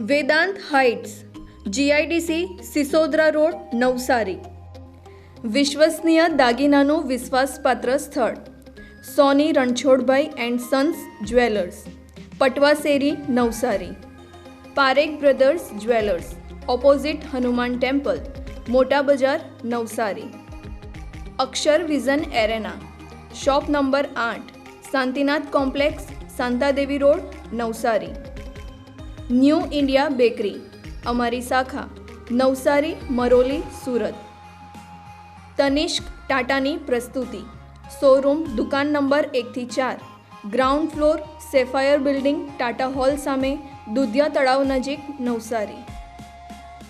Vedant heights, GIDC, Sisodra road, Navsari. વિશ્વસનીય દાગીનાનું વિશ્વાસપાત્ર સ્થળ, Soni Ranchhodbhai and sons jewellers Patvaseri Navsari. Parekh brothers jewellers, opposite Hanuman temple, મોટા બજાર, Navsari. Akshar vision arena, shop number આઠ, Shantinath complex Shantadevi road, Navsari. New India bakery, અમારી શાખા, નવસારી, મરોલી, સુરત. તનિષ્ક ટાટાની પ્રસ્તુતિ, શોરૂમ દુકાન નંબર એકથી ચાર, ground floor, sapphire building, Tata hall સામે, દુધિયા તળાવ નજીક, Navsari.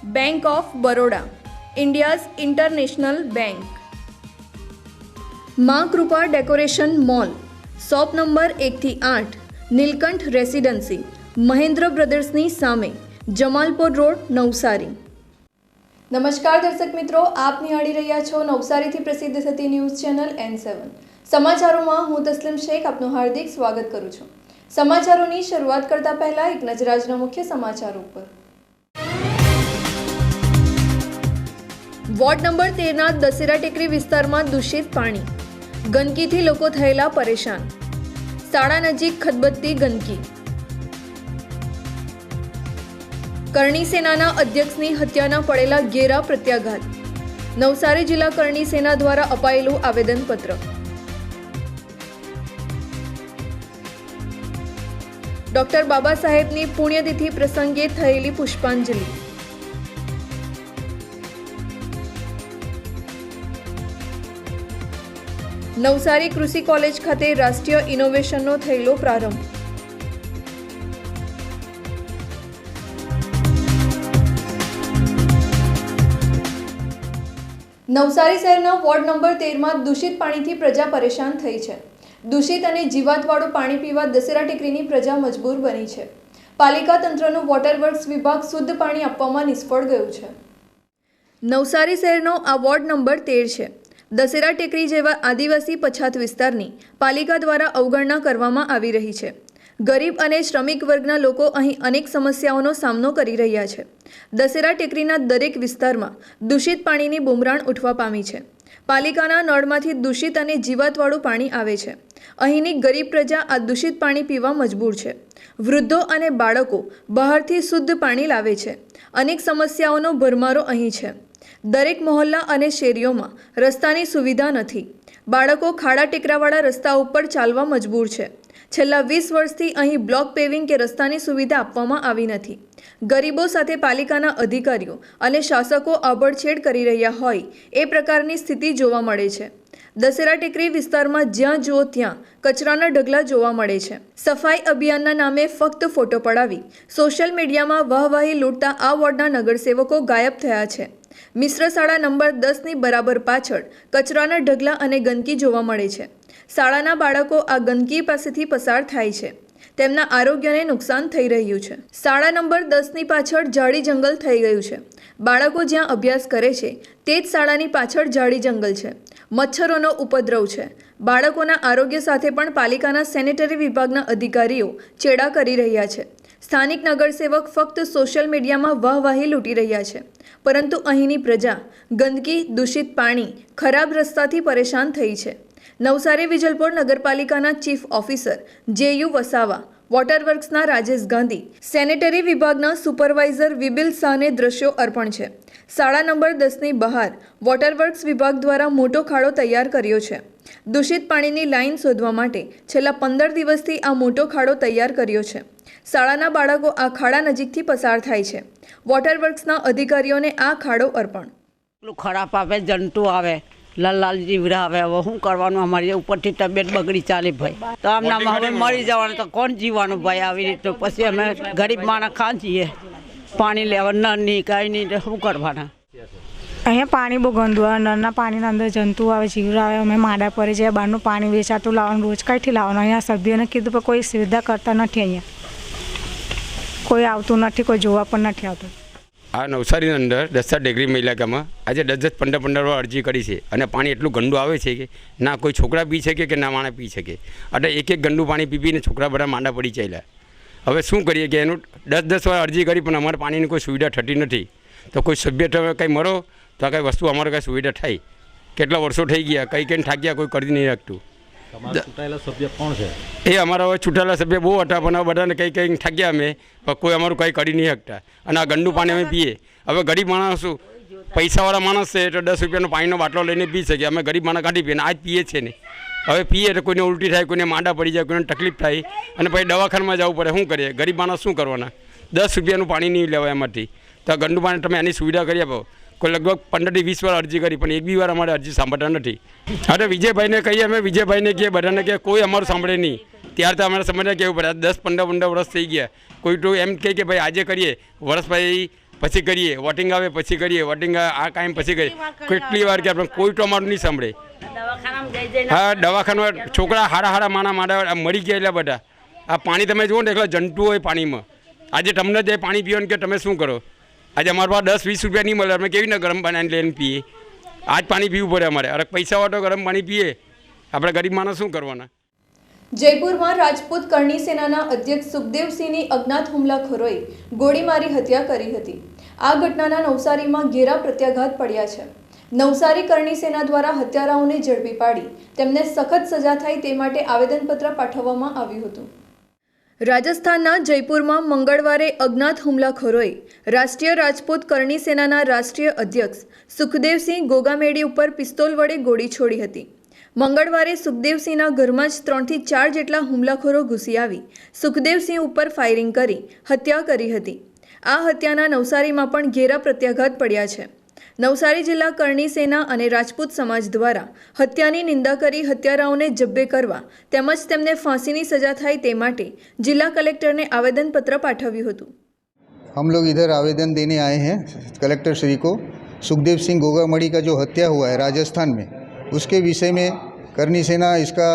Bank of Baroda, India's international bank. માં Krupa decoration mall, shop number એકથી આઠ, નીલકંઠ રેસિડન્સી. મહેન્દ્ર બ્રદર્સની સામે જમાલપોર રોડ નવસારી. નમસ્કાર દર્શક મિત્રો આપ નિહાળી રહ્યા છો નવસારીથી પ્રસિદ્ધ થતી ન્યૂઝ ચેનલ એન સેવન સમાચારોમાં હું તસ્લીમ શેખ આપનું હાર્દિક સ્વાગત કરું છું. સમાચારોની શરૂઆત કરતા પહેલા એક નજર આજના મુખ્ય સમાચાર ઉપર. વોર્ડ નંબર તેરના દશેરા ટેકરી વિસ્તારમાં દૂષિત પાણી. ગંદકીથી લોકો થયેલા પરેશાન. શાળા નજીક ખદબદતી ગંદકી. કરણી સેનાના અધ્યક્ષની હત્યાના પડેલા ઘેરા પ્રત્યાઘાત. નવસારી જિલ્લા કરણી સેના દ્વારા અપાયેલું આવેદનપત્ર. ડોક્ટર બાબા સાહેબની પુણ્યતિથિ પ્રસંગે થયેલી પુષ્પાંજલિ. નવસારી કૃષિ કોલેજ ખાતે રાષ્ટ્રીય ઇનોવેશનનો થયેલો પ્રારંભ. નવસારી શહેરના વોર્ડ નંબર તેરમાં દૂષિત પાણીથી પ્રજા પરેશાન થઈ છે. દૂષિત અને જીવાતવાળું પાણી પીવા દશેરા ટેકરીની પ્રજા મજબૂર બની છે. પાલિકા તંત્રનું વોટર વર્ક્સ વિભાગ શુદ્ધ પાણી આપવામાં નિષ્ફળ ગયું છે. નવસારી શહેરનો આ વોર્ડ નંબર તેર છે. દશેરા ટેકરી જેવા આદિવાસી પછાત વિસ્તારની પાલિકા દ્વારા અવગણના કરવામાં આવી રહી છે. ગરીબ અને શ્રમિક વર્ગના લોકો અહીં અનેક સમસ્યાઓનો સામનો કરી રહ્યા છે. દશેરા ટેકરીના દરેક વિસ્તારમાં દૂષિત પાણીની બુમરાણ ઉઠવા પામી છે. પાલિકાના નળમાંથી દૂષિત અને જીવાતવાળું પાણી આવે છે. અહીંની ગરીબ પ્રજા આ દૂષિત પાણી પીવા મજબૂર છે. વૃદ્ધો અને બાળકો બહારથી શુદ્ધ પાણી લાવે છે. અનેક સમસ્યાઓનો ભરમારો અહીં છે. દરેક મહોલ્લા અને શેરીઓમાં રસ્તાની સુવિધા નથી. બાળકો ખાડા ટેકરાવાળા રસ્તા ઉપર ચાલવા મજબૂર છે. છેલ્લા વીસ વર્ષથી અહીં બ્લોક પેવિંગ કે રસ્તાની સુવિધા આપવામાં આવી નથી. ગરીબો સાથે પાલિકાના અધિકારીઓ અને શાસકો આભડછેડ કરી રહ્યા હોય એ પ્રકારની સ્થિતિ જોવા મળે છે. દશેરા ટેકરી વિસ્તારમાં જ્યાં જુઓ ત્યાં કચરાના ઢગલા જોવા મળે છે. સફાઈ અભિયાનના નામે ફક્ત ફોટો પડાવી સોશિયલ મીડિયામાં વાહવાહી લૂંટતા આ વોર્ડના નગરસેવકો ગાયબ થયા છે. મિશ્ર શાળા નંબર દસની બરાબર પાછળ કચરાના ઢગલા અને ગંદકી જોવા મળે છે. શાળાના બાળકો આ ગંદકી પાસેથી પસાર થાય છે. તેમના આરોગ્યને નુકસાન થઈ રહ્યું છે. શાળા નંબર દસની પાછળ ઝાડી જંગલ થઈ ગયું છે. બાળકો જ્યાં અભ્યાસ કરે છે, તે જ શાળાની પાછળ ઝાડી જંગલ છે. મચ્છરોનો ઉપદ્રવ છે. બાળકોના આરોગ્ય સાથે પણ પાલિકાના સેનેટરી વિભાગના અધિકારીઓ ચેડા કરી રહ્યા છે. સ્થાનિક નગરસેવક ફક્ત સોશિયલ મીડિયામાં વાહવાહી લૂંટી રહ્યા છે. પરંતુ અહીંની પ્રજા ગંદકી, દૂષિત પાણી, ખરાબ રસ્તાથી પરેશાન થઈ છે. નવસારી વિજલપોર નગરપાલિકાના chief officer JU Vasava water વર્ક્સના રાજેશ ગાંધી, સેનેટરી વિભાગના સુપરવાઇઝર વિબિલ શાહને દ્રશ્યો અર્પણ છે. શાળા નંબર દસની બહાર વોટર વર્ક્સ વિભાગ દ્વારા મોટો ખાડો તૈયાર કર્યો છે. દૂષિત પાણીની લાઇન શોધવા માટે છેલ્લા પંદર દિવસથી આ મોટો ખાડો તૈયાર કર્યો છે. શાળાના બાળકો આ ખાડા નજીકથી પસાર થાય છે. વોટર વર્ક્સના અધિકારીઓને આ ખાડો અર્પણ. ખરાબ આવે જંતુ આવે. લાલ લાલ જીવડા આવે હવે શું કરવાનું અમારી ઉપરથી તબિયત બગડી ચાલે ભાઈ. તો આમના હવે મરી જવાનું તો કોણ જીવવાનું ભાઈ આવી રીતે? પછી અમે ગરીબ માણસ ખાન છીએ પાણી લેવા નળ નહીં કાંઈ નહીં તો શું કરવાના? અહીંયા પાણી બહુ ગંદુ આવે નળના પાણીના અંદર જંતુ આવે જીવડા આવે અમે માડા પર જાય બહારનું પાણી વેચાતું લાવવાનું રોજ કાંઈથી લાવવાનું. અહીંયા સભ્યોને કીધું પણ કોઈ સુવિધા કરતા નથી અહીંયા. કોઈ આવતું નથી કોઈ જોવા પણ નથી આવતું. આ નવસારીની અંદર દસ દસતા ડિગ્રી ઇલાકામાં આજે દસ દસ પંદર પંદર વાર અરજી કરી છે. અને પાણી એટલું ગંદુ આવે છે કે ના કોઈ છોકરા પી શકે કે ના માણા પી શકે. એટલે એક એક ગંદુ પાણી પી પીને છોકરા બધા માંડા પડી ચાલ્યા. હવે શું કરીએ કે એનું દસ દસ વાર અરજી કરી પણ અમારે પાણીની કોઈ સુવિધા થતી નથી. તો કોઈ સભ્ય તમે કંઈ મરો તો આ કંઈ વસ્તુ અમારે કંઈ સુવિધા થાય. કેટલા વર્ષો થઈ ગયા, કંઈ કંઈ થાક્યા કોઈ કરી નહીં રાખતું એ અમારા હવે છૂટેલા સભ્ય બહુ હતા પણ બધાને કંઈ કંઈ ઠગ્યા અમે પણ કોઈ અમારું કંઈ કરી નહીં શકતા. અને આ ગંદુ પાણી અમે પીએ. હવે ગરીબ માણસ શું? પૈસાવાળા માણસ છે તો દસ રૂપિયાનો પાણીનો બાટલો લઈને પી શકીએ અમે ગરીબ માણસ કાઢી પીએ આજ પીએ છીએ ને. હવે પીએ તો કોઈને ઉલટી થાય કોઈને માંડા પડી જાય કોઈને તકલીફ થાય. અને પછી દવાખાનામાં જવું પડે. શું કરીએ? ગરીબ માણસ શું કરવાના? દસ રૂપિયાનું પાણી નહીં લેવાય એમાંથી. તો ગંદુ પાણી તમે એની સુવિધા કરી આપો. કોઈ લગભગ પંદરથી વીસ વાર અરજી કરી પણ એક બી વાર અમારે અરજી સાંભળતા નથી. અરે વિજયભાઈને કહીએ અમે વિજયભાઈને કહીએ બધાને કે કોઈ અમારું સાંભળે નહીં. ત્યાર તો અમારે સમજ્યા કેવું પડે દસ પંદર પંદર વર્ષ થઈ ગયા. કોઈ તો એમ કહે કે ભાઈ આજે કરીએ વર્ષ પછી પછી કરીએ વોટિંગ આવે પછી કરીએ વોટિંગ આ કાયમ પછી કરીએ. કેટલી વાર કે પણ કોઈ તો અમારું નહીં સાંભળે. હા દવાખાના છોકરા હારા હારા માણા માડા મરી ગયા એટલે બધા. આ પાણી તમે જુઓ ને એટલે જંતુ હોય પાણીમાં. આજે તમને જે પાણી પીવાનું કે તમે શું કરો? આજે અમારા પાસે દસ, વીસ રૂપિયા નહીં મળે. અમે કેવી રીતે ગરમ પાણી લઈને પીએ? આજ પાણી પીવું પડે અમારે. અરે પૈસા વાટો ગરમ પાણી પીએ. આપણે ગરીબ માણસ શું કરવાના? જયપુરમાં રાજપૂત કરણી સેનાના અધ્યક્ષ સુખદેવસિંહની અજ્ઞાત હુમલાખોરોએ ગોળીમારી હત્યા કરી હતી. આ ઘટનાના નવસારીમાં ઘેરા પ્રત્યાઘાત પડ્યા છે. નવસારી કરણી સેના દ્વારા હત્યારાઓને ઝડપી પાડી. તેમને સખત સજા થાય તે માટે આવેદનપત્ર પાઠવવામાં આવ્યું હતું. રાજસ્થાનના જયપુરમાં મંગળવારે અજ્ઞાત હુમલાખોરોએ રાષ્ટ્રીય રાજપૂત કરણી સેનાના રાષ્ટ્રીય અધ્યક્ષ સુખદેવસિંહ ગોગામેડી ઉપર પિસ્તોલ વડે ગોળી છોડી હતી. મંગળવારે સુખદેવસિંહના ઘરમાં જ ત્રણથી ચાર જેટલા હુમલાખોરો ઘૂસી આવી સુખદેવસિંહ ઉપર ફાયરિંગ કરી હત્યા કરી હતી. આ હત્યાના નવસારીમાં પણ ઘેરા પ્રત્યાઘાત પડ્યા છે. નવસારી જિલ્લા કરણી સેના અને રાજપૂત સમાજ દ્વારા હત્યાની નિંદા કરી હત્યારાઓને જબ્બે કરવા તેમજ તેમને ફાંસીની સજા થાય તે માટે જિલ્લા કલેક્ટરને આવેદનપત્ર પાઠવ્યું હતું हम लोग इधर आवेदन देने आए हैं कलेक्टर श्री को सुखदेव सिंह गोगामड़ी का जो हत्या हुआ है राजस्थान में उसके विषय में करनी सेना इसका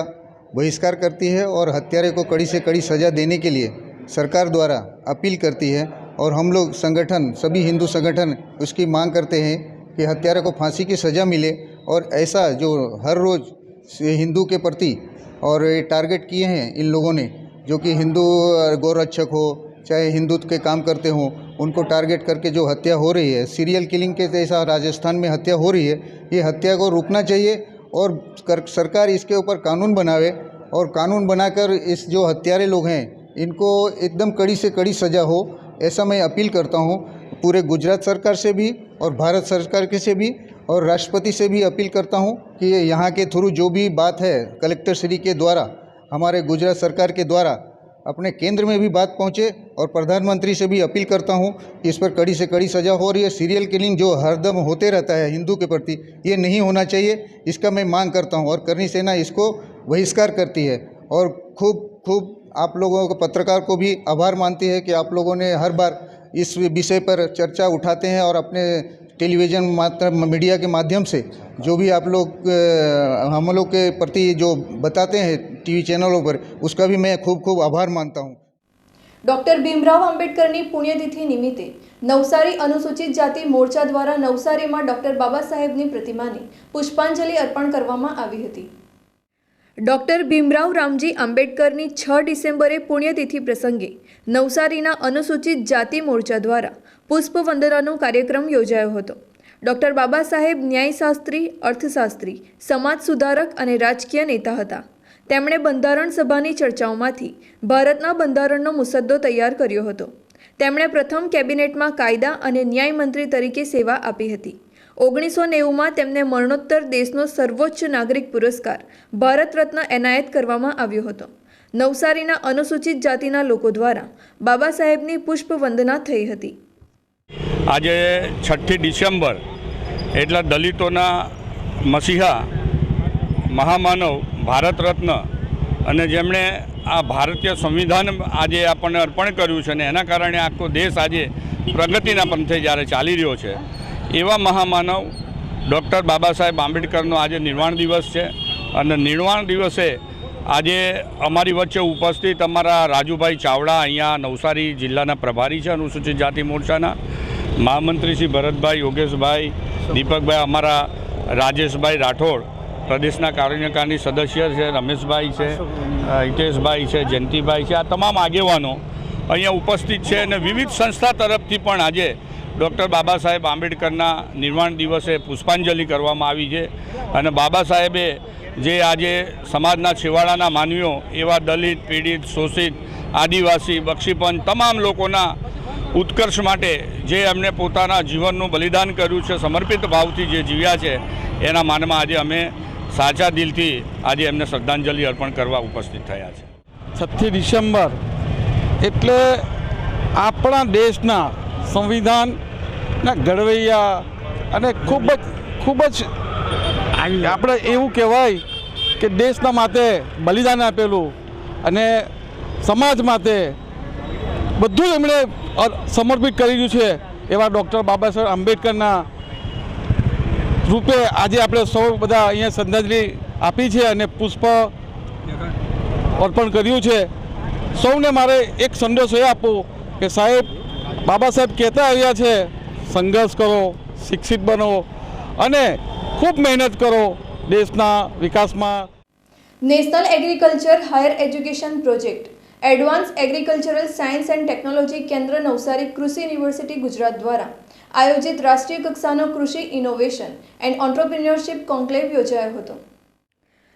बहिष्कार करती है और हत्यारे को कड़ी से कड़ी सज़ा देने के लिए सरकार द्वारा अपील करती है और हम लोग संगठन सभी हिंदू संगठन उसकी मांग करते हैं कि हत्यारे को फांसी की सज़ा मिले और ऐसा जो हर रोज़ हिंदू के प्रति और टारगेट किए हैं इन लोगों ने जो कि हिंदू गौरक्षक हो चाहे हिंदुत्व के काम करते हों उनको टारगेट करके जो हत्या हो रही है सीरियल किलिंग के जैसा राजस्थान में हत्या हो रही है ये हत्या को रुकना चाहिए और कर, सरकार इसके ऊपर कानून बनावे और कानून बनाकर इस जो हत्यारे लोग हैं इनको एकदम कड़ी से कड़ी सज़ा हो ऐसा मैं अपील करता हूँ, पूरे गुजरात सरकार से भी और भारत सरकार के से भी और राष्ट्रपति से भी अपील करता हूँ कि यहाँ के थ्रू जो भी बात है, कलेक्टर श्री के द्वारा, हमारे गुजरात सरकार के द्वारा, अपने केंद्र में भी बात पहुँचे और प्रधानमंत्री से भी अपील करता हूँ कि इस पर कड़ी से कड़ी सज़ा हो रही है। सीरियल किलिंग जो हरदम होते रहता है हिंदू के प्रति, ये नहीं होना चाहिए। इसका मैं मांग करता हूँ और करनी सेना इसको बहिष्कार करती है और खूब खूब आप लोगों को पत्रकार को भी आभार मानती है कि आप लोगों ने हर बार इस विषय पर चर्चा उठाते हैं और अपने टेलीविज़न माध्यम मीडिया के माध्यम से जो भी आप लोग अ, हम लोग के प्रति जो बताते हैं टीवी चैनलों पर उसका भी मैं खूब खूब आभार मानता हूँ ડોક્ટર ભીમરાવ આંબેડકરની પુણ્યતિથિ નિમિત્તે નવસારી અનુસૂચિત જાતિ મોરચા દ્વારા નવસારીમાં ડોક્ટર બાબા સાહેબની પ્રતિમાને પુષ્પાંજલિ અર્પણ કરવામાં આવી હતી ડોક્ટર ભીમરાવ રામજી આંબેડકરની છ ડિસેમ્બરે પુણ્યતિથિ પ્રસંગે નવસારીના અનુસૂચિત જાતિ મોરચા દ્વારા પુષ્પવંદનાનો કાર્યક્રમ યોજાયો હતો. ડોક્ટર બાબા સાહેબ ન્યાયશાસ્ત્રી, અર્થશાસ્ત્રી, સમાજ સુધારક અને રાજકીય નેતા હતા. તેમણે બંધારણ સભાની ચર્ચાઓમાંથી ભારતના બંધારણનો મુસદ્દો તૈયાર કર્યો હતો. તેમણે પ્રથમ કેબિનેટમાં કાયદા અને ન્યાય મંત્રી તરીકે સેવા આપી હતી. ઓગણીસો નેવુંમાં તેમને મરણોત્તર દેશનો સર્વોચ્ચ નાગરિક પુરસ્કાર ભારત રત્ન એનાયત કરવામાં આવ્યો હતો. નવસારીના અનુસૂચિત જાતિના લોકો દ્વારા બાબા સાહેબની પુષ્પવંદના થઈ હતી. આજે છઠ્ઠી ડિસેમ્બર એટલે દલિતોના મસીહા મહામાનવ ભારત રત્ન અને જેમણે આ ભારતીય સંવિધાન આજે આપણને અર્પણ કર્યું છે ને એના કારણે આખો દેશ આજે પ્રગતિના પંથે જ્યારે ચાલી રહ્યો છે એવા મહામાનવ ડૉક્ટર બાબા સાહેબ આંબેડકરનો આજે નિર્વાણ દિવસ છે. અને નિર્વાણ દિવસે આજે અમારી વચ્ચે ઉપસ્થિત અમારા રાજુભાઈ ચાવડા અહીંયા નવસારી જિલ્લાના પ્રભારી છે, અનુસૂચિત જાતિ મોરચાના. મહામંત્રી શ્રી ભરતભાઈ યોગેશભાઈ, દીપકભાઈ અમારા રાજેશભાઈ રાઠોડ, પ્રદેશના કાર્યકારી સદસ્ય છે, રમેશભાઈ છે, હિતેશભાઈ છે, જયંતિભાઈ છે, આ તમામ આગેવાનો અહીંયા ઉપસ્થિત છે અને વિવિધ સંસ્થા તરફથી પણ આજે ડૉક્ટર બાબા સાહેબ આંબેડકરના નિર્માણ દિવસે પુષ્પાંજલિ કરવામાં આવી છે. અને બાબા સાહેબે જે આજે સમાજના છેવાડાના માનવીઓ, એવા દલિત, પીડિત, શોષિત, આદિવાસી, બક્ષીપંચ, તમામ લોકોના ઉત્કર્ષ માટે જે એમને પોતાના જીવનનું બલિદાન કર્યું છે, સમર્પિત ભાવથી જે જીવ્યા છે, એના માનમાં આજે અમે સાચા દિલથી આજે એમને શ્રદ્ધાંજલિ અર્પણ કરવા ઉપસ્થિત થયા છે. છઠ્ઠી ડિસેમ્બર એટલે આપણા દેશના સંવિધાનના ઘડવૈયા અને ખૂબ જ ખૂબ જ આપણે એવું કહેવાય કે દેશના માટે બલિદાન આપેલું અને સમાજ માટે બધું જ એમણે સમર્પિત કરી દીધું છે એવા ડૉક્ટર બાબા સાહેબ આંબેડકરના રૂપે આજે આપણે સૌ બધા અહીંયા શ્રદ્ધાંજલિ આપી છે અને પુષ્પ અર્પણ કર્યું છે. સૌને મારે એક સંદેશો એ આપવો કે સાહેબ બાબા સાહેબ કહેતા આવ્યા છે, સંઘર્ષ કરો, શિક્ષિત બનો અને ખૂબ મહેનત કરો દેશના વિકાસમાં. National agriculture higher education project, advance agricultural science and technology કેન્દ્ર નવસારી કૃષિ યુનિવર્સિટી ગુજરાત દ્વારા, આયોજિત રાષ્ટ્રીય કક્ષાનો કૃષિ ઇનોવેશન એન્ડ ઓન્ટરપ્રિન્યોરશિપ કોન્ક્લેવ યોજાયો હતો.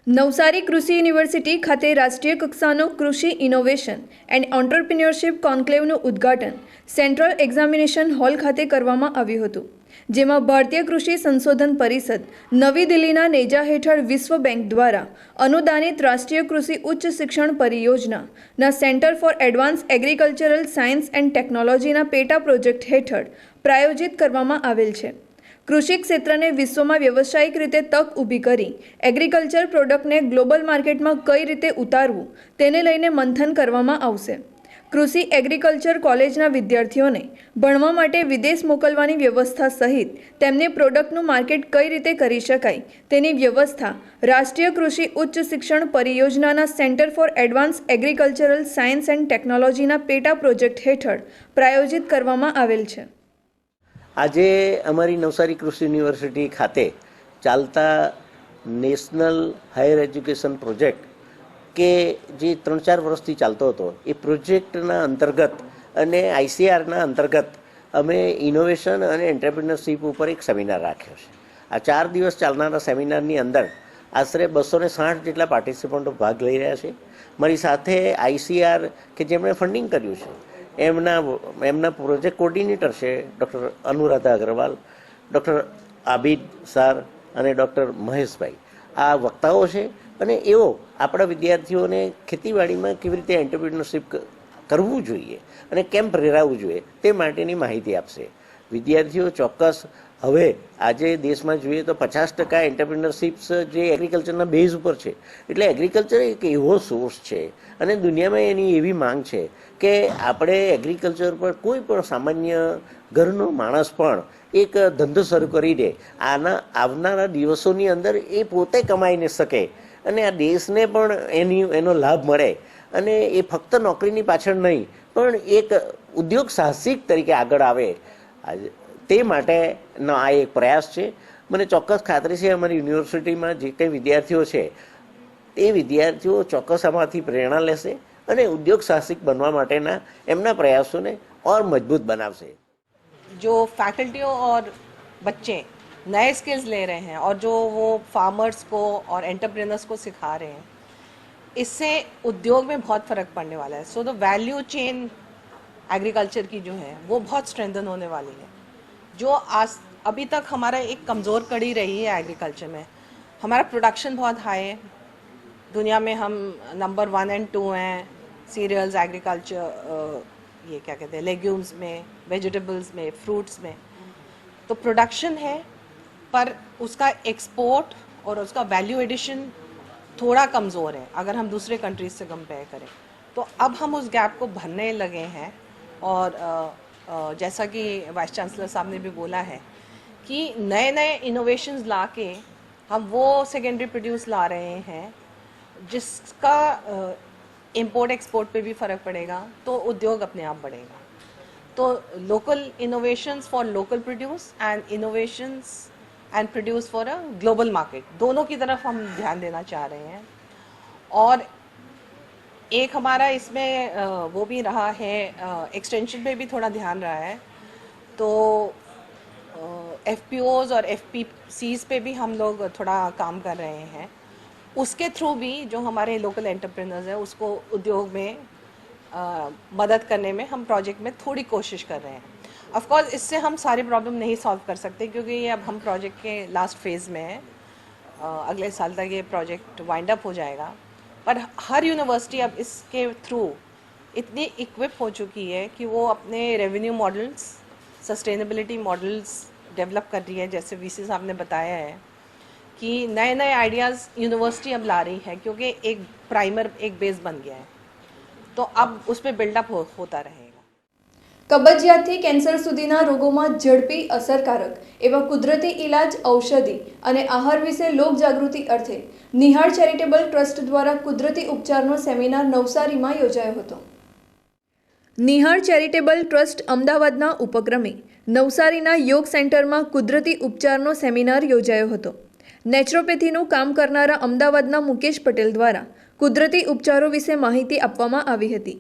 નવસારી કૃષિ યુનિવર્સિટી ખાતે રાષ્ટ્રીય કક્ષાનો કૃષિ ઇનોવેશન એન્ડ ઓન્ટરપ્રિન્યોરશિપ કોન્ક્લેવનું ઉદ્ઘાટન સેન્ટ્રલ એક્ઝામિનેશન હોલ ખાતે કરવામાં આવ્યું હતું, જેમાં ભારતીય કૃષિ સંશોધન પરિષદ, નવી દિલ્હીના નેજા હેઠળ વિશ્વ બેંક દ્વારા અનુદાનિત રાષ્ટ્રીય કૃષિ ઉચ્ચ શિક્ષણ પરિયોજનાના centre for advance agricultural science and ટેકનોલોજીના પેટા પ્રોજેક્ટ હેઠળ પ્રાયોજિત કરવામાં આવેલ છે. કૃષિ ક્ષેત્રને વિશ્વમાં વ્યવસાયિક રીતે તક ઊભી કરી એગ્રીકલ્ચર પ્રોડક્ટને ગ્લોબલ માર્કેટમાં કઈ રીતે ઉતારવું તેને લઈને મંથન કરવામાં આવશે. કૃષિ એગ્રીકલ્ચર કોલેજના વિદ્યાર્થીઓને ભણવા માટે વિદેશ મોકલવાની વ્યવસ્થા સહિત તેમને પ્રોડક્ટનું માર્કેટ કઈ રીતે કરી શકાય તેની વ્યવસ્થા રાષ્ટ્રીય કૃષિ ઉચ્ચ શિક્ષણ પરિયોજનાના centre for advance agricultural science and ટેકનોલોજીના પેટા પ્રોજેક્ટ હેઠળ પ્રાયોજિત કરવામાં આવેલ છે. આજે અમારી નવસારી કૃષિ યુનિવર્સિટી ખાતે ચાલતા નેશનલ હાયર એજ્યુકેશન પ્રોજેક્ટ કે જે ત્રણ ચાર વર્ષથી ચાલતો હતો, એ પ્રોજેક્ટના અંતર્ગત અને આઈસીઆરના અંતર્ગત અમે ઇનોવેશન અને એન્ટરપ્રિનરશીપ ઉપર એક સેમિનાર રાખ્યો છે. આ ચાર દિવસ ચાલનારા સેમિનારની અંદર આશરે બસો ને સાઠ જેટલા પાર્ટિસિપન્ટો ભાગ લઈ રહ્યા છે. મારી સાથે આઈસીઆર કે જેમણે ફંડિંગ કર્યું છે એમના એમના પ્રોજેક્ટ કોર્ડિનેટર છે ડૉક્ટર અનુરાધા અગ્રવાલ, ડૉક્ટર આબિદ સાર અને ડૉક્ટર મહેશભાઈ. આ વક્તાઓ છે અને એઓ આપણા વિદ્યાર્થીઓને ખેતીવાડીમાં કેવી રીતે એન્ટરપ્રિનરશીપ કરવું જોઈએ અને કેમ પ્રેરાવવું જોઈએ તે માટેની માહિતી આપશે. વિદ્યાર્થીઓ ચોક્કસ હવે આજે દેશમાં જોઈએ તો પચાસ ટકા એન્ટરપ્રિનરશિપ્સ જે એગ્રીકલ્ચરના બેઝ ઉપર છે. એટલે એગ્રીકલ્ચર એક એવો સોર્સ છે અને દુનિયામાં એની એવી માંગ છે કે આપણે એગ્રીકલ્ચર પર કોઈ પણ સામાન્ય ઘરનો માણસ પણ એક ધંધો શરૂ કરી દે. આના આવનારા દિવસોની અંદર એ પોતે કમાઈ ન શકે અને આ દેશને પણ એની, એનો લાભ મળે અને એ ફક્ત નોકરીની પાછળ નહીં, પણ એક ઉદ્યોગ સાહસિક તરીકે આગળ આવે. આજે તે માટેનો આ એક પ્રયાસ છે મને ચોક્કસ ખાતરી છે અમારી યુનિવર્સિટીમાં જે કંઈ વિદ્યાર્થીઓ છે એ વિદ્યાર્થીઓ ચોક્કસ આમાંથી પ્રેરણા લેશે અને ઉદ્યોગ સાહસિક બનવા માટેના એમના પ્રયાસોને ઓર મજબૂત બનાવશે जो फैकल्टियों और बच्चे नए स्किल्स ले रहे हैं और जो वो फार्मर्स को और एंटरप्रेनर्स को सिखा रहे हैं इससे उद्योग में बहुत फ़र्क पड़ने वाला है so the value chain agriculture की जो है वो बहुत स्ट्रेंथन होने वाली है जो आज, अभी तक हमारा एक कमज़ोर कड़ी रही है एग्रीकल्चर में। हमारा प्रोडक्शन बहुत हाई है। दुनिया में हम नंबर वन एंड टू हैं। सीरियल्स एग्रीकल्चर ये क्या कहते हैं लेग्यूम्स में वेजिटेबल्स में फ्रूट्स में। तो प्रोडक्शन है, पर उसका एक्सपोर्ट और उसका वैल्यू एडिशन थोड़ा कमज़ोर है, अगर हम दूसरे कंट्रीज़ से कंपेयर करें। तो अब हम उस गैप को भरने लगे हैं और जैसा कि वाइस चांसलर साहब ने भी बोला है कि नए नए इनोवेशंस ला के हम वो सेकेंडरी प्रोड्यूस ला रहे हैं, जिसका इंपोर्ट एक्सपोर्ट पे भी फ़र्क पड़ेगा तो उद्योग अपने आप बढ़ेगा। तो local innovations for local produce and innovations and produce for a global market दोनों की तरफ़ हम ध्यान देना चाह रहे हैं। और एक हमारा इसमें वो भी रहा है एक्सटेंशन पे भी थोड़ा ध्यान रहा है। तो एफ़ पी ओज और एफ़ पी सीज पे भी हम लोग थोड़ा काम कर रहे हैं। उसके थ्रू भी जो हमारे लोकल एंटरप्रेनर्स हैं उसको उद्योग में अ, मदद करने में हम प्रोजेक्ट में थोड़ी कोशिश कर रहे हैं। ऑफ़ कोर्स इससे हम सारे प्रॉब्लम नहीं सॉल्व कर सकते क्योंकि ये अब हम प्रोजेक्ट के लास्ट फ़ेज़ में हैं। अगले साल तक ये प्रोजेक्ट वाइंड अप हो जाएगा। पर हर यूनिवर्सिटी अब इसके थ्रू इतनी इक्विप हो चुकी है कि वो अपने revenue models sustainability models develop कर रही है जैसे वी सी साहब ने बताया है कि नए नए आइडियाज़ यूनिवर्सिटी अब ला रही है क्योंकि एक प्राइमर एक बेस बन गया है। तो अब उस पर बिल्डअप हो, होता रहेगा કબજિયાતથી કેન્સર સુધીના રોગોમાં ઝડપી અસરકારક એવા કુદરતી ઇલાજ ઔષધિ અને આહાર વિશે લોકજાગૃતિ અર્થે નિહાળ ચેરિટેબલ ટ્રસ્ટ દ્વારા કુદરતી ઉપચારનો સેમિનાર નવસારીમાં યોજાયો હતો. નિહાળ ચેરિટેબલ ટ્રસ્ટ અમદાવાદના ઉપક્રમે નવસારીના યોગ સેન્ટરમાં કુદરતી ઉપચારનો સેમિનાર યોજાયો હતો. નેચરોપેથીનું કામ કરનારા અમદાવાદના મુકેશ પટેલ દ્વારા કુદરતી ઉપચારો વિશે માહિતી આપવામાં આવી હતી.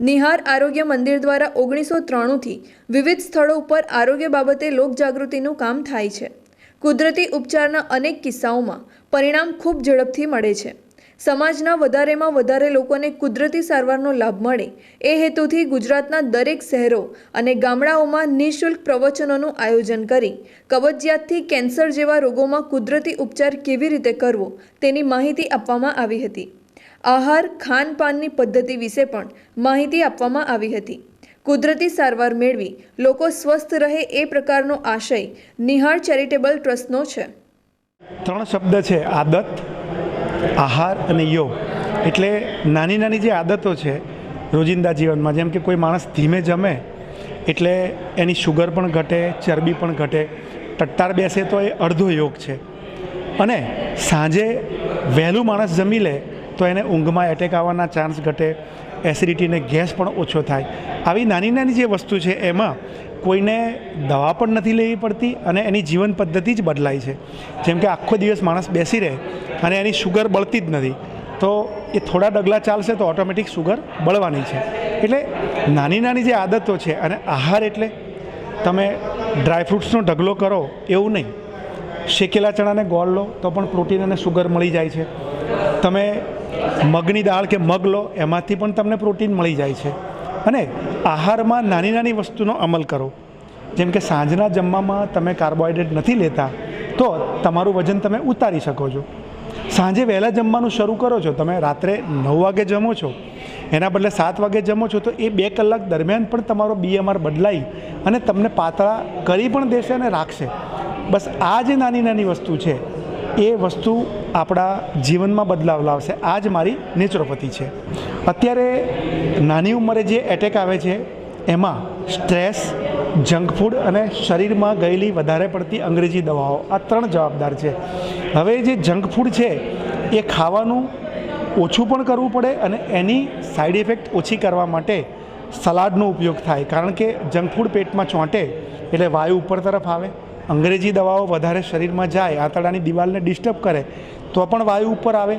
નિહાર આરોગ્ય મંદિર દ્વારા ઓગણીસો ત્રાણુંથી વિવિધ સ્થળો ઉપર આરોગ્ય બાબતે લોકજાગૃતિનું કામ થાય છે. કુદરતી ઉપચારના અનેક કિસ્સાઓમાં પરિણામ ખૂબ ઝડપથી મળે છે. સમાજના વધારેમાં વધારે લોકોને કુદરતી સારવારનો લાભ મળે એ હેતુથી ગુજરાતના દરેક શહેરો અને ગામડાઓમાં નિઃશુલ્ક પ્રવચનોનું આયોજન કરી કબજિયાતથી કેન્સર જેવા રોગોમાં કુદરતી ઉપચાર કેવી રીતે કરવો તેની માહિતી આપવામાં આવી હતી. આહાર, ખાનપાનની પદ્ધતિ વિશે પણ માહિતી આપવામાં આવી હતી. કુદરતી સારવાર મેળવી લોકો સ્વસ્થ રહે એ પ્રકારનો આશય નિહાળ ચેરિટેબલ ટ્રસ્ટનો છે. ત્રણ શબ્દ છે, આદત, આહાર અને યોગ. એટલે નાની નાની જે આદતો છે રોજિંદા જીવનમાં, જેમ કે કોઈ માણસ ધીમે જમે, એટલે એની શુગર પણ ઘટે, ચરબી પણ ઘટે, ટટ્ટાર બેસે તો એ અડધો યોગ છે. અને સાંજે વહેલું માણસ જમી લે તો એને ઊંઘમાં એટેક આવવાના ચાન્સ ઘટે એસિડિટીને ગેસ પણ ઓછો થાય. આવી નાની નાની જે વસ્તુ છે, એમાં કોઈને દવા પણ નથી લેવી પડતી અને એની જીવન પદ્ધતિ જ બદલાય છે. જેમ કે આખો દિવસ માણસ બેસી રહે અને એની શુગર બળતી જ નથી. તો એ થોડા ડગલા ચાલશે તો ઓટોમેટિક શુગર બળવાની છે. એટલે નાની નાની જે આદતો છે અને આહાર એટલે તમે ડ્રાયફ્રૂટ્સનો ઢગલો કરો, એવું નહીં. શેકેલા ચણાને ગોળ લો તો પણ પ્રોટીન અને શુગર મળી જાય છે. તમે મગની દાળ કે મગ લો, એમાંથી પણ તમને પ્રોટીન મળી જાય છે. અને આહારમાં નાની નાની વસ્તુનો અમલ કરો. જેમ કે સાંજના જમવામાં તમે કાર્બોહાઈડ્રેટ નથી લેતા, તો તમારું વજન તમે ઉતારી શકો છો. સાંજે વહેલા જમવાનું શરૂ કરો છો. તમે રાત્રે નવ વાગે જમો છો. એના બદલે સાત વાગે જમો છો, તો એ બે કલાક દરમિયાન પણ તમારો બીએમઆર બદલાઈ અને તમને પાતળા કરી પણ દેશે અને રાખશે. બસ આ જે નાની નાની વસ્તુ છે. એ વસ્તુ આપણા જીવનમાં બદલાવ લાવશે. આ જ મારી નેચરોપથી છે. અત્યારે નાની ઉંમરે જે એટેક આવે છે, એમાં સ્ટ્રેસ જંક ફૂડ અને શરીરમાં ગયેલી વધારે પડતી અંગ્રેજી દવાઓ, આ ત્રણ જવાબદાર છે. હવે જે જંક ફૂડ છે, એ ખાવાનું ઓછું પણ કરવું પડે અને એની સાઈડ ઇફેક્ટ ઓછી કરવા માટે સલાડનો ઉપયોગ થાય. કારણ કે જંક ફૂડ પેટમાં ચોંટે એટલે વાયુ ઉપર તરફ આવે. અંગ્રેજી દવાઓ વધારે શરીરમાં જાય, આંતરડાની દિવાલને ડિસ્ટર્બ કરે, તો પણ વાયુ ઉપર આવે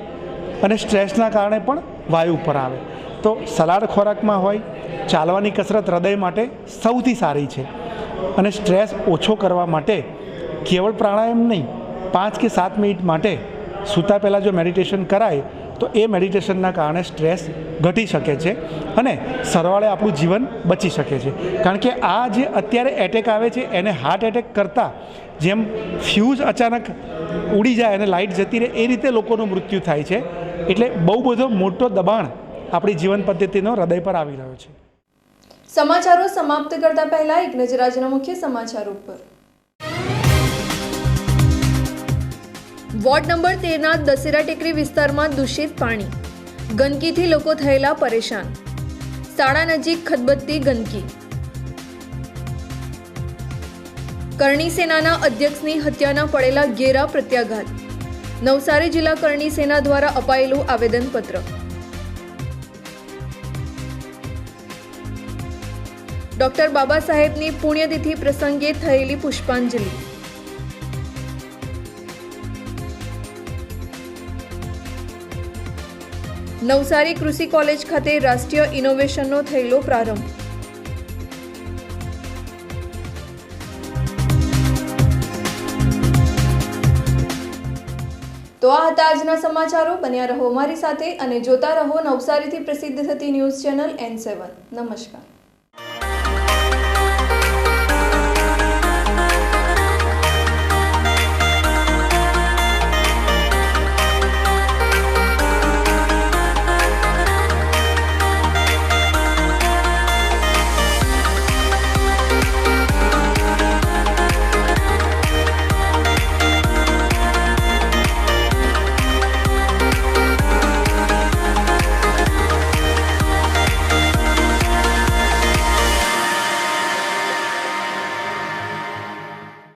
અને સ્ટ્રેસના કારણે પણ વાયુ ઉપર આવે. તો સલાડ ખોરાકમાં હોય, ચાલવાની કસરત હૃદય માટે સૌથી સારી છે. અને સ્ટ્રેસ ઓછો કરવા માટે કેવળ પ્રાણાયામ નહીં, પાંચ કે સાત મિનિટ માટે સૂતા પહેલાં જો મેડિટેશન કરાય તો એ મેડિટેશનના કારણે સ્ટ્રેસ ઘટી શકે છે અને સરવાળે આપણું જીવન બચી શકે છે. કારણ કે આ જે અત્યારે એટેક આવે છે, એને હાર્ટ એટેક કરતાં જેમ ફ્યુઝ અચાનક ઉડી જાય અને લાઇટ જતી રહે, એ રીતે લોકોનું મૃત્યુ થાય છે. એટલે બહુ બધો મોટો દબાણ આપણી જીવન પદ્ધતિનો હૃદય પર આવી રહ્યો છે. સમાચારો સમાપ્ત કરતા પહેલા એક નજર આજના મુખ્ય સમાચારો ઉપર. વોર્ડ નંબર તેરના દશેરા ટેકરી વિસ્તારમાં દૂષિત પાણી. ગંદકીથી લોકો થયેલા પરેશાન. શાળા નજીક ખદબદતી ગંદકી. કરણી સેનાના અધ્યક્ષની હત્યાના પડેલા ઘેરા પ્રત્યાઘાત. નવસારી જિલ્લા કરણી સેના દ્વારા અપાયેલું આવેદનપત્ર. ડોક્ટર બાબા સાહેબની પુણ્યતિથિ પ્રસંગે થયેલી પુષ્પાંજલિ. નવસારી કૃષિ કોલેજ ખાતે રાષ્ટ્રીય ઇનોવેશનનો થયેલો પ્રારંભ. તો આ હતા આજના સમાચારો. બન્યા રહો અમારી સાથે અને જોતા રહો નવસારીથી પ્રસિદ્ધ થતી ન્યૂઝ ચેનલ એન સેવન. નમસ્કાર.